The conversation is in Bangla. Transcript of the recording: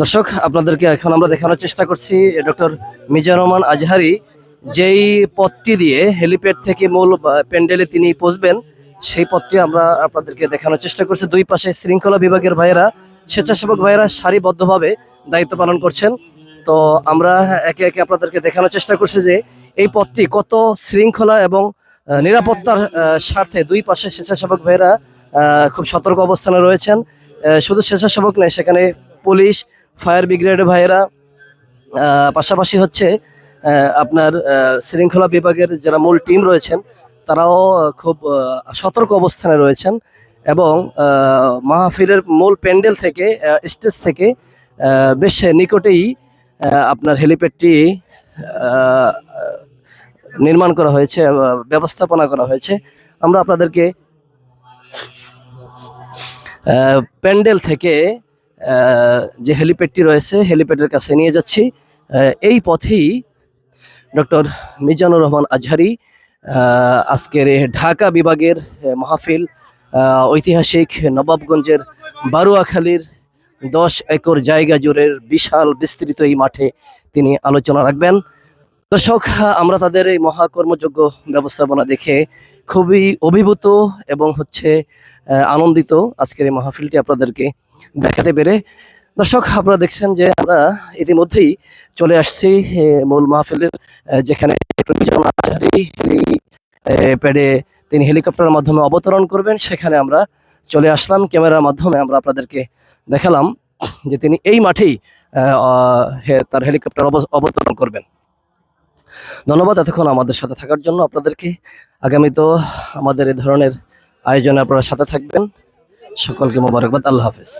দর্শক, আপনাদেরকে এখন আমরা দেখানোর চেষ্টা করছি ডক্টর মিজানুর রহমান আজহারি, যেই পথটি দিয়ে হেলিপ্যাড থেকে মূল প্যান্ডেলে তিনি পৌঁছবেন, সেই পথটি আমরা আপনাদেরকে দেখানোর চেষ্টা করছি। দুই পাশে শৃঙ্খলা বিভাগের ভাইয়েরা, স্বেচ্ছাসেবক ভাইয়েরা সারিবদ্ধভাবে দায়িত্ব পালন করছেন। তো আমরা একে একে আপনাদেরকে দেখানোর চেষ্টা করছি যে এই পথটি কত শৃঙ্খলা এবং নিরাপত্তার স্বার্থে দুই পাশে স্বেচ্ছাসেবক ভাইয়েরা খুব সতর্ক অবস্থানে রয়েছেন। শুধু স্বেচ্ছাসেবক নয়, সেখানে পুলিশ, ফায়ার ব্রিগেড ভাইয়েরা পাশাপাশি হচ্ছে আপনার শৃঙ্খলা বিভাগের যারা মূল টিম রয়েছেন, তারাও খুব সতর্ক অবস্থানে রয়েছেন এবং মাহফিলের মূল প্যান্ডেল থেকে স্টেজ থেকে বেশ নিকটেই আপনার হেলিপ্যাডটি নির্মাণ করা হয়েছে ব্যবস্থাপনা করা হয়েছে। আমরা আপনাদেরকে প্যান্ডেল থেকে যে হেলিপ্যাডটি রয়েছে, হেলিপ্যাডের কাছে নিয়ে যাচ্ছি। এই পথেই ডক্টর মিজানুর রহমান আজহারি আজকের ঢাকা বিভাগের মাহফিল ঐতিহাসিক নবাবগঞ্জের বারুয়াখালীর দশ একর জায়গা জুড়ের বিশাল বিস্তৃত এই মাঠে তিনি আলোচনা রাখবেন। দর্শক, আমরা তাদের এই মহাকর্মযোগ্য ব্যবস্থাপনা দেখে খুবই অভিভূত এবং হচ্ছে আনন্দিত আজকের এই মাহফিলটি আপনাদেরকে দেখাতে পেরে। দর্শক আপনারা দেখছেন যে আমরা ইতিমধ্যেই চলে আসছি এ, মূল মাহফিলের যেখানে এ, প্যাডে তিনি হেলিকপ্টারের মাধ্যমে অবতরণ করবেন সেখানে আমরা চলে আসলাম ক্যামেরার মাধ্যমে আমরা আপনাদেরকে দেখালাম যে তিনি এই মাঠেই তার হেলিকপ্টার অব- অবতরণ করবেন। ধন্যবাদ এতক্ষণ আমাদের সাথে থাকার জন্য আপনাদেরকে। আগামী তো আমাদের এই ধরনের আয়োজনে আপনারা সাথে থাকবেন। সকলকে মোবারকবাদ আল্লাহ হাফেজ।